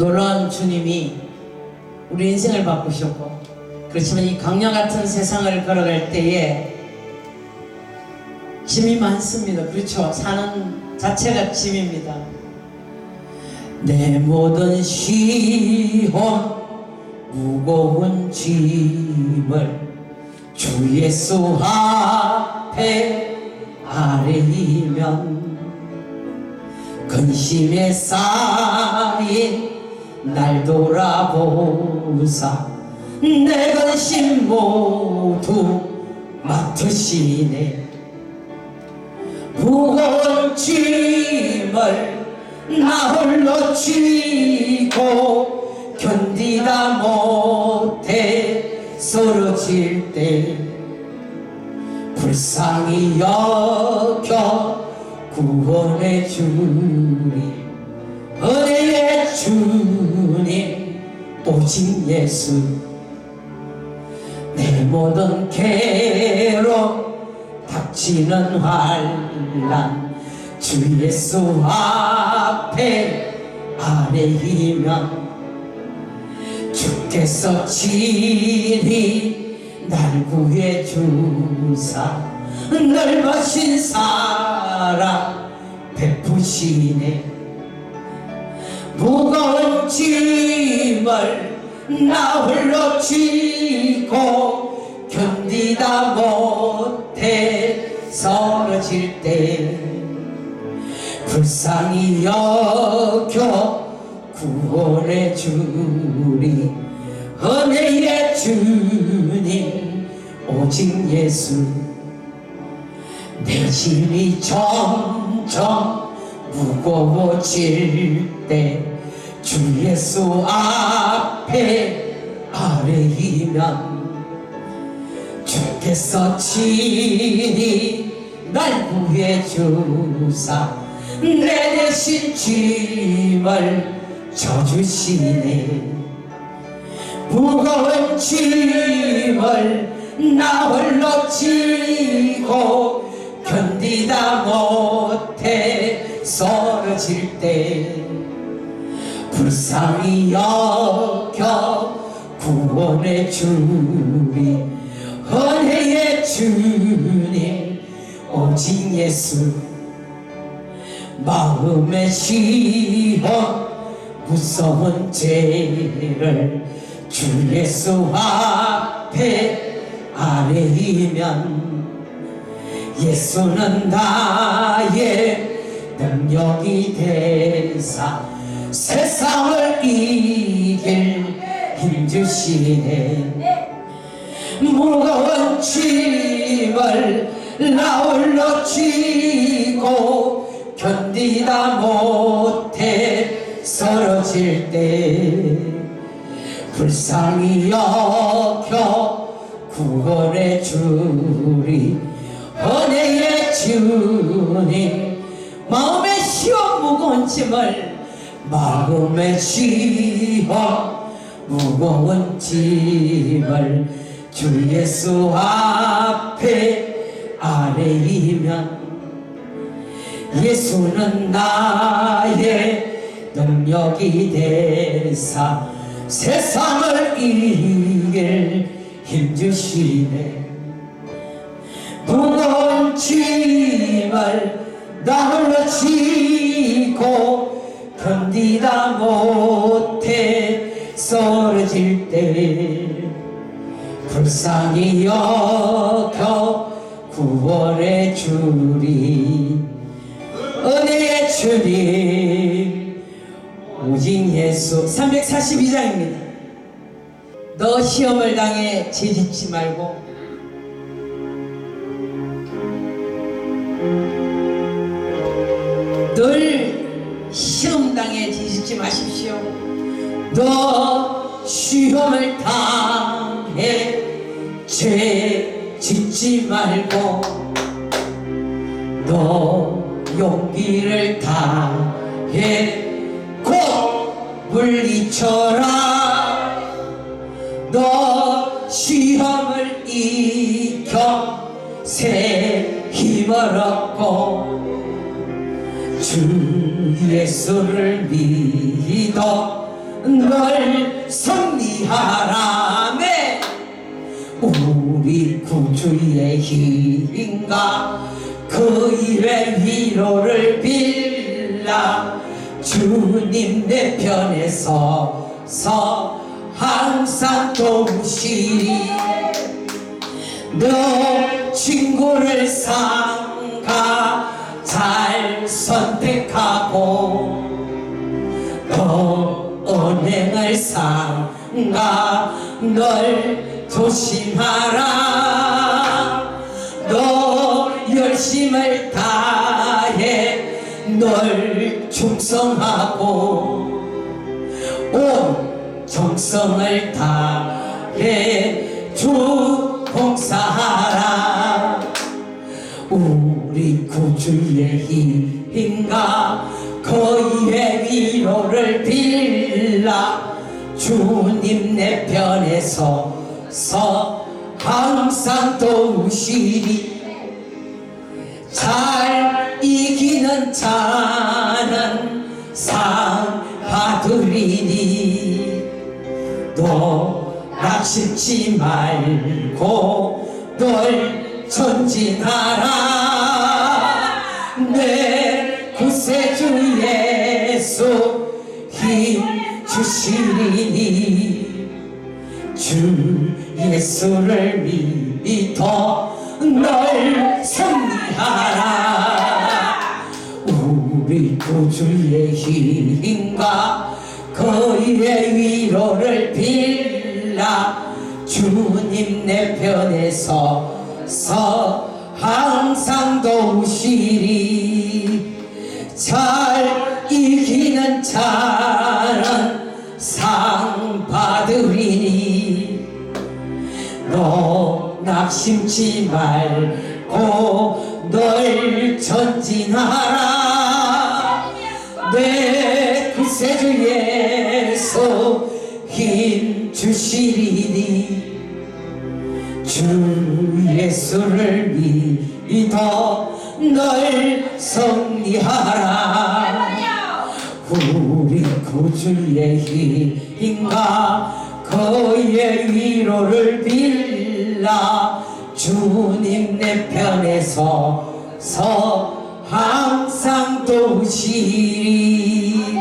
놀라운 주님이 우리 인생을 바꾸셨고 그렇지만 이 강야 같은 세상을 걸어갈 때에 짐이 많습니다. 그렇죠. 사는 자체가 짐입니다. 내 모든 시험 무거운 짐을 주 예수 앞에 아뢰이면 근심에 쌓인 날 돌아보사 내 근심 모두 맡으시네. 무거운 짐을 나 홀로 쥐고 견디다 못해 쓰러질 때 불쌍히 여겨 구원해 주리. 은혜의 주님 오직 예수. 내 모든 괴로 닥치는 환란 주 예수 앞에 아뢰이면 주께서 친히 날 구해 주사 넓으신 사랑 베푸시네. 무거운 짐을 나 홀로 쥐고 견디다 못해 쓰러질 때 불쌍히 여겨 구원해 주리. 은혜의 주님 오직 예수. 내 짐이 점점 무거워질 때 주 예수 앞에 아뢰이면 주께서 친히 날 구해 주사 내 대신 짐을 져주시네. 무거운 짐을 나 홀로 지고 견디다 못해 쓰러질 때 불쌍히 여겨 구원해 주리 은혜의 주님 오직 예수. 마음의 시험 무서운 죄를 주 예수 앞에 아뢰이면 예수는 나의 능력이 되사 세상을 이길 힘 주시네. 무거운 짐을 나 홀로 쥐고 견디다 못해 쓰러질 때 불쌍히 여겨 구원해 주리 은혜의 주님. 마음의 시험 무거운 짐을 마음의 시험 무거운 짐을 주 예수 앞에 아뢰이면 예수는 나의 능력이 되사 세상을 이길 힘 주시네. 무거운 짐을 나지 쓰러질 때 불쌍히 여겨 구원해 주리. 은혜의 주님 오직 예수. 342장입니다. 너 시험을 당해 지짓지 말고. 늘 시험 당해 지짓지 마십시오. 너 시험을 당해. 죄 짓지 말고 너 용기를 다해. 곧 물리쳐라. 너 시험을 이겨 새 힘을 얻고 주 예수를 믿어 널 승리하라 네 우리 구주의 힘과 그의 위로를 빌라. 주님 내 편에 서서 항상 도우시리 너 친구를 삼가 잘 선택하고 너 은행을 삼가 널 조심하라. 너 열심을 다해 널 충성하고 온 정성을 다해 주 봉사하라. 우리 구주의 힘과 그의 위로를 빌 라. 주님 내 편에 서서 항상 도우시리. 잘 이기는 자는 상 받으리니. 너 낙심치 말고 널 전진하라. 내 구세주 예수 힘 주시리니 주 예수를 믿어 널 승리하라. 우리 구주의 힘과 그의 위로를 빌라. 주님 내 편에 서서 항상 도우시리. 잘 이기는 자 낙심치 말고 널 전진하라. 내 구세주 예수 힘 주시리니. 주 예수를 믿어 널 승리하라. 우리 구주의 힘과 그의 위로를 빌라 주님 내 편에 서서 항상 도우시리